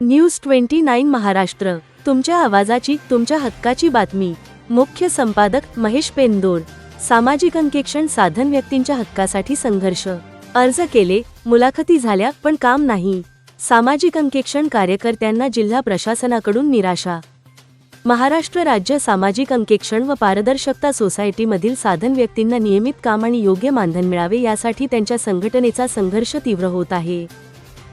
News twenty nine Maharashtra. तुमच्या आवाजाची तुमच्या हक्काची बातमी. मुख्य संपादक महेश पेंदोर. सामाजिक अंकेक्षण साधन व्यक्तींच्या हक्कासाठी संघर्ष. अर्ज केले मुलाखती झाल्या पण काम नाही. सामाजिक अंकेक्षण कार्यकर्त्यांना जिल्हा प्रशासनाकडून निराशा. महाराष्ट्र राज्य सामाजिक अंकेक्षण व पारदर्शकता सोसायटीमधील साधन व्यक्तींना नियमित काम आणि योग्य मानधन मिळावे यासाठी त्यांच्या संघटनेचा संघर्ष तीव्र होत आहे.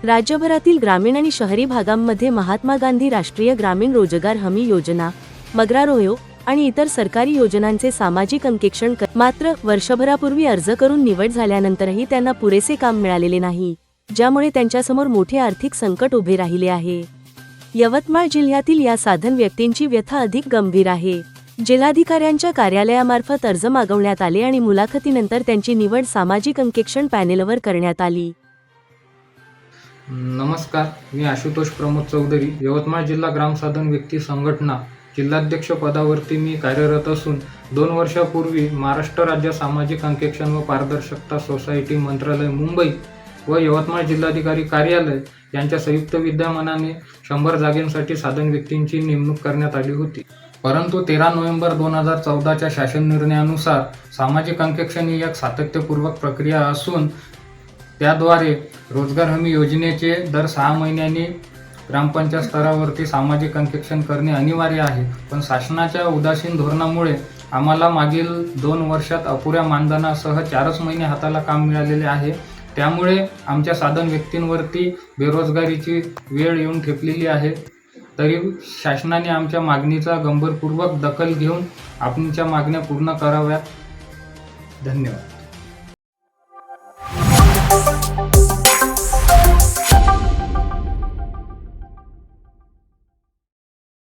राज्यभरातील ग्रामीण आणि शहरी भागांमध्ये महात्मा गांधी राष्ट्रीय ग्रामीण रोजगार हमी योजना मग्रारोयो आणि इतर सरकारी योजनांचे सामाजिक अंकेक्षण कर मात्र वर्षभरापूर्वी अर्ज करून निवड झाल्यानंतरही त्यांना पुरेसे काम मिळालेले नाही ज्यामुळे त्यांच्यासमोर मोठे आर्थिक संकट उभे राहिले आहे. यवतमाळ जिल्ह्यातील या साधन व्यक्तींची व्यथा अधिक गंभीर आहे. जिल्हाधिकाऱ्यांच्या कार्यालयामार्फत अर्ज मागवण्यात आले आणि मुलाखतीनंतर त्यांची निवड सामाजिक अंकेक्षण पॅनेलवर करण्यात आली. नमस्कार मी आशुतोष प्रमोद चौधरी. यवतमाळ जिल्हा ग्रामसाधन व्यक्ती संघटना जिल्हाध्यक्ष पदावरती मी कार्यरत असून दोन वर्षापूर्वी महाराष्ट्र राज्य सामाजिक अंकेक्षण व पारदर्शकता सोसायटी मंत्रालय मुंबई व यवतमाळ जिल्हाधिकारी कार्यालय यांच्या संयुक्त विद्यमानाने शंभर जागेंसाठी साधन व्यक्तींची नेमणूक करण्यात आली होती. परंतु तेरा नोव्हेंबर दोन हजार चौदाच्या शासन निर्णयानुसार सामाजिक अंकेक्षण ही एक सातत्यपूर्वक प्रक्रिया असून त्याद्वारे रोजगार हमी योजनेचे दर सहा महिन्यांनी ग्रामपंचायत स्तरावरती सामाजिक अंकेक्षण करणे अनिवार्य आहे. पण शासनाच्या उदासीन धोरणामुळे आम्हाला मागील दोन वर्षात अपुऱ्या मानधनासह चारच महिने हाताला काम मिळालेले आहे. त्यामुळे आमच्या साधन व्यक्तींवरती बेरोजगारीची वेळ येऊन ठेपलेली आहे. तरी शासनाने आमच्या मागणीचा गंभीरपूर्वक दखल घेऊन आपणच्या मागण्या पूर्ण कराव्यात. धन्यवाद.